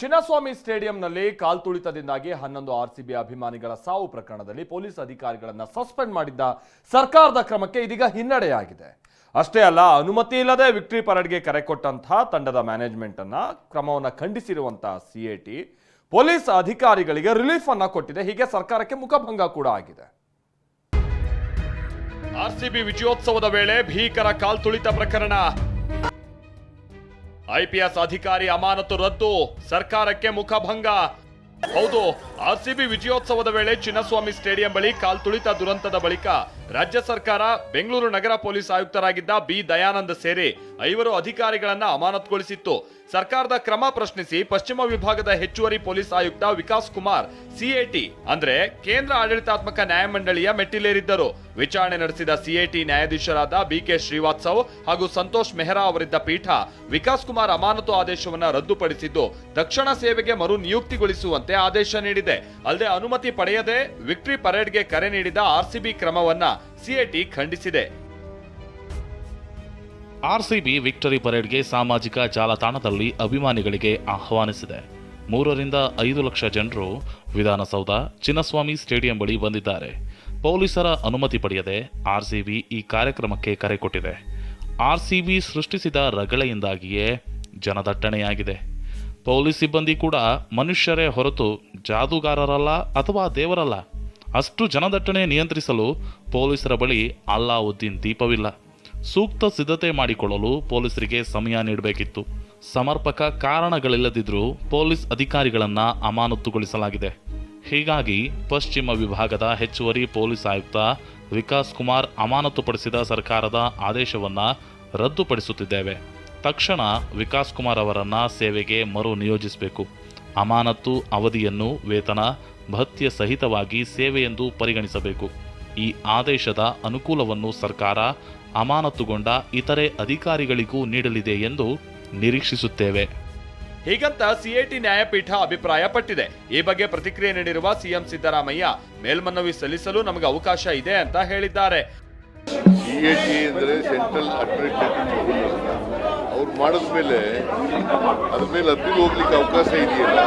ಚಿನ್ನಸ್ವಾಮಿ ಸ್ಟೇಡಿಯಂನಲ್ಲಿ ಕಾಲ್ತುಳಿತದಿಂದಾಗಿ ಹನ್ನೊಂದು ಆರ್ಸಿಬಿ ಅಭಿಮಾನಿಗಳ ಸಾವು ಪ್ರಕರಣದಲ್ಲಿ ಪೊಲೀಸ್ ಅಧಿಕಾರಿಗಳನ್ನು ಸಸ್ಪೆಂಡ್ ಮಾಡಿದ್ದ ಸರ್ಕಾರದ ಕ್ರಮಕ್ಕೆ ಇದೀಗ ಹಿನ್ನಡೆಯಾಗಿದೆ. ಅಷ್ಟೇ ಅಲ್ಲ, ಅನುಮತಿ ಇಲ್ಲದೆ ವಿಕ್ಟ್ರಿ ಪರೇಡ್ಗೆ ಕರೆ ಕೊಟ್ಟಂತಹ ತಂಡದ ಮ್ಯಾನೇಜ್ಮೆಂಟ್ ಅನ್ನ ಕ್ರಮವನ್ನು ಖಂಡಿಸಿರುವಂತಹ ಸಿಎಟಿ ಪೊಲೀಸ್ ಅಧಿಕಾರಿಗಳಿಗೆ ರಿಲೀಫ್ ಅನ್ನ ಕೊಟ್ಟಿದೆ. ಹೀಗೆ ಸರ್ಕಾರಕ್ಕೆ ಮುಖಭಂಗ ಕೂಡ ಆಗಿದೆ. ಆರ್ಸಿಬಿ ವಿಜಯೋತ್ಸವದ ವೇಳೆ ಭೀಕರ ಕಾಲ್ತುಳಿತ ಪ್ರಕರಣ. ಐಪಿಎಸ್ ಅಧಿಕಾರಿ ಅಮಾನತು ರದ್ದು. ಸರ್ಕಾರಕ್ಕೆ ಮುಖಭಂಗ. ಹೌದು ಆರ್ಸಿಬಿ ವಿಜಯೋತ್ಸವದ ವೇಳೆ ಚಿನ್ನಸ್ವಾಮಿ ಸ್ಟೇಡಿಯಂ ಬಳಿ ಕಾಲ್ತುಳಿತ ದುರಂತದ ಬಳಿಕ ರಾಜ್ಯ ಸರ್ಕಾರ, ಬೆಂಗಳೂರು ನಗರ ಪೊಲೀಸ್ ಆಯುಕ್ತರಾಗಿದ್ದ ಬಿ ದಯಾನಂದ ಸೇರಿ ಐವರು ಅಧಿಕಾರಿಗಳನ್ನ ಅಮಾನತುಗೊಳಿಸಿತ್ತು. ಸರ್ಕಾರದ ಕ್ರಮ ಪ್ರಶ್ನಿಸಿ ಪಶ್ಚಿಮ ವಿಭಾಗದ ಹೆಚ್ಚುವರಿ ಪೊಲೀಸ್ ಆಯುಕ್ತ ವಿಕಾಸ್ ಕುಮಾರ್ ಸಿಎಟಿ ಅಂದ್ರೆ ಕೇಂದ್ರ ಆಡಳಿತಾತ್ಮಕ ನ್ಯಾಯಮಂಡಳಿಯ ಮೆಟ್ಟಿಲೇರಿದ್ದರು. ವಿಚಾರಣೆ ನಡೆಸಿದ ಸಿಎಟಿ ನ್ಯಾಯಾಧೀಶರಾದ ಬಿಕೆ ಶ್ರೀವಾತ್ಸವ್ ಹಾಗೂ ಸಂತೋಷ್ ಮೆಹ್ರಾ ಅವರಿದ್ದ ಪೀಠ ವಿಕಾಸ್ ಕುಮಾರ್ ಅಮಾನತು ಆದೇಶವನ್ನ ರದ್ದುಪಡಿಸಿದ್ದು, ತಕ್ಷಣ ಸೇವೆಗೆ ಮರು ನಿಯುಕ್ತಿಗೊಳಿಸುವಂತೆ ಆದೇಶ ನೀಡಿದೆ. ಅಲ್ಲದೆ ಅನುಮತಿ ಪಡೆಯದೆ ವಿಕ್ಟ್ರಿ ಪರೇಡ್ಗೆ ಕರೆ ನೀಡಿದ ಆರ್ಸಿಬಿ ಕ್ರಮವನ್ನ ಸಿಎಟಿ ಖಂಡಿಸಿದೆ. ಆರ್ಸಿಬಿ ವಿಕ್ಟರಿ ಪರೇಡ್ಗೆ ಸಾಮಾಜಿಕ ಜಾಲತಾಣದಲ್ಲಿ ಅಭಿಮಾನಿಗಳಿಗೆ ಆಹ್ವಾನಿಸಿದೆ. ಮೂರರಿಂದ ಐದು ಲಕ್ಷ ಜನರು ವಿಧಾನಸೌಧ, ಚಿನ್ನಸ್ವಾಮಿ ಸ್ಟೇಡಿಯಂ ಬಳಿ ಬಂದಿದ್ದಾರೆ. ಪೊಲೀಸರ ಅನುಮತಿ ಪಡೆಯದೆ ಆರ್ಸಿಬಿ ಈ ಕಾರ್ಯಕ್ರಮಕ್ಕೆ ಕರೆ ಕೊಟ್ಟಿದೆ. ಆರ್ಸಿಬಿ ಸೃಷ್ಟಿಸಿದ ರಗಳೆಯಿಂದಾಗಿಯೇ ಜನದಟ್ಟಣೆಯಾಗಿದೆ. ಪೊಲೀಸ್ ಸಿಬ್ಬಂದಿ ಕೂಡ ಮನುಷ್ಯರೇ ಹೊರತು ಜಾದೂಗಾರರಲ್ಲ ಅಥವಾ ದೇವರಲ್ಲ? ಅಷ್ಟು ಜನದಟ್ಟಣೆ ನಿಯಂತ್ರಿಸಲು ಪೊಲೀಸರ ಬಳಿ ಅಲ್ಲಾವುದ್ದೀನ್ ದೀಪವಿಲ್ಲ. ಸೂಕ್ತ ಸಿದ್ಧತೆ ಮಾಡಿಕೊಳ್ಳಲು ಪೊಲೀಸರಿಗೆ ಸಮಯ ನೀಡಬೇಕಿತ್ತು. ಸಮರ್ಪಕ ಕಾರಣಗಳಿಲ್ಲದಿದ್ದರೂ ಪೊಲೀಸ್ ಅಧಿಕಾರಿಗಳನ್ನು ಅಮಾನತುಗೊಳಿಸಲಾಗಿದೆ. ಹೀಗಾಗಿ ಪಶ್ಚಿಮ ವಿಭಾಗದ ಹೆಚ್ಚುವರಿ ಪೊಲೀಸ್ ಆಯುಕ್ತ ವಿಕಾಸ್ ಕುಮಾರ್ ಅಮಾನತುಪಡಿಸಿದ ಸರ್ಕಾರದ ಆದೇಶವನ್ನು ರದ್ದುಪಡಿಸುತ್ತಿದ್ದೇವೆ. ತಕ್ಷಣ ವಿಕಾಸ್ ಕುಮಾರ್ ಅವರನ್ನು ಸೇವೆಗೆ ಮರು ನಿಯೋಜಿಸಬೇಕು. ಅಮಾನತು ಅವಧಿಯನ್ನು ವೇತನ, ಭತ್ಯೆ ಸಹಿತವಾಗಿ ಸೇವೆಯೆಂದು ಪರಿಗಣಿಸಬೇಕು. ಈ ಆದೇಶದ ಅನುಕೂಲವನ್ನು ಸರ್ಕಾರ ಅಮಾನತುಗೊಂಡ ಇತರೆ ಅಧಿಕಾರಿಗಳಿಗೂ ನೀಡಲಿದೆ ಎಂದು ನಿರೀಕ್ಷಿಸುತ್ತೇವೆ. ಹೀಗಂತ ಸಿಐಟಿ ನ್ಯಾಯಪೀಠ ಅಭಿಪ್ರಾಯ ಪಟ್ಟಿದೆ ಈ ಬಗ್ಗೆ ಪ್ರತಿಕ್ರಿಯೆ ನೀಡಿರುವ ಸಿಎಂ ಸಿದ್ದರಾಮಯ್ಯ, ಮೇಲ್ಮನವಿ ಸಲ್ಲಿಸಲು ನಮಗೆ ಅವಕಾಶ ಇದೆ ಅಂತ ಹೇಳಿದ್ದಾರೆ. ಸೆಂಟ್ರಲ್ ಅವ್ರು ಮಾಡಿದ ಮೇಲೆ ಅದ್ರ ಮೇಲೆ ಅದ್ರಲ್ಲಿ ಹೋಗ್ಲಿಕ್ಕೆ ಅವಕಾಶ ಇದೆಯಲ್ಲ?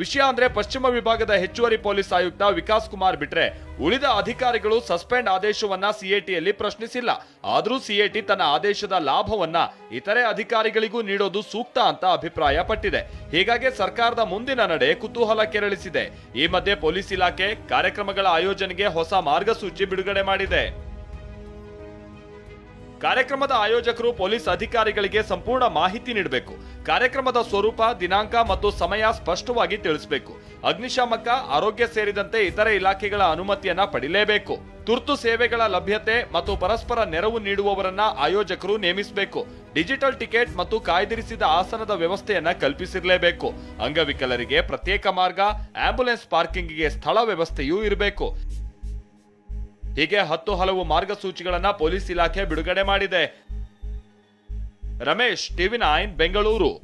ವಿಷಯ ಅಂದ್ರೆ ಪಶ್ಚಿಮ ವಿಭಾಗದ ಹೆಚ್ಚುವರಿ ಪೊಲೀಸ್ ಆಯುಕ್ತ ವಿಕಾಸ್ ಕುಮಾರ್ ಬಿಟ್ರೆ ಉಳಿದ ಅಧಿಕಾರಿಗಳು ಸಸ್ಪೆಂಡ್ ಆದೇಶವನ್ನ ಸಿಎಟಿಯಲ್ಲಿ ಪ್ರಶ್ನಿಸಿಲ್ಲ. ಆದರೂ ಸಿಎಟಿ ತನ್ನ ಆದೇಶದ ಲಾಭವನ್ನ ಇತರೆ ಅಧಿಕಾರಿಗಳಿಗೂ ನೀಡೋದು ಸೂಕ್ತ ಅಂತ ಅಭಿಪ್ರಾಯ ಪಟ್ಟಿದೆ ಹೀಗಾಗಿ ಸರ್ಕಾರದ ಮುಂದಿನ ನಡೆ ಕುತೂಹಲ ಕೆರಳಿಸಿದೆ. ಈ ಮಧ್ಯೆ ಪೊಲೀಸ್ ಇಲಾಖೆ ಕಾರ್ಯಕ್ರಮಗಳ ಆಯೋಜನೆಗೆ ಹೊಸ ಮಾರ್ಗಸೂಚಿ ಬಿಡುಗಡೆ ಮಾಡಿದೆ. ಕಾರ್ಯಕ್ರಮದ ಆಯೋಜಕರು ಪೊಲೀಸ್ ಅಧಿಕಾರಿಗಳಿಗೆ ಸಂಪೂರ್ಣ ಮಾಹಿತಿ ನೀಡಬೇಕು. ಕಾರ್ಯಕ್ರಮದ ಸ್ವರೂಪ, ದಿನಾಂಕ ಮತ್ತು ಸಮಯ ಸ್ಪಷ್ಟವಾಗಿ ತಿಳಿಸಬೇಕು. ಅಗ್ನಿಶಾಮಕ, ಆರೋಗ್ಯ ಸೇರಿದಂತೆ ಇತರೆ ಇಲಾಖೆಗಳ ಅನುಮತಿಯನ್ನ ಪಡಿಲೇಬೇಕು. ತುರ್ತು ಸೇವೆಗಳ ಲಭ್ಯತೆ ಮತ್ತು ಪರಸ್ಪರ ನೆರವು ನೀಡುವವರನ್ನ ಆಯೋಜಕರು ನೇಮಿಸಬೇಕು. ಡಿಜಿಟಲ್ ಟಿಕೆಟ್ ಮತ್ತು ಕಾಯ್ದಿರಿಸಿದ ಆಸನದ ವ್ಯವಸ್ಥೆಯನ್ನ ಕಲ್ಪಿಸಿರಲೇಬೇಕು. ಅಂಗವಿಕಲರಿಗೆ ಪ್ರತ್ಯೇಕ ಮಾರ್ಗ ಆಂಬ್ಯುಲೆನ್ಸ್ ಪಾರ್ಕಿಂಗ್ಗೆ ಸ್ಥಳ ವ್ಯವಸ್ಥೆಯೂ ಇರಬೇಕು. ಹೀಗೆ ಹತ್ತು ಹಲವು ಮಾರ್ಗಸೂಚಿಗಳನ್ನ ಪೊಲೀಸ್ ಇಲಾಖೆ ಬಿಡುಗಡೆ ಮಾಡಿದೆ. Ramesh TV nine Bengaluru.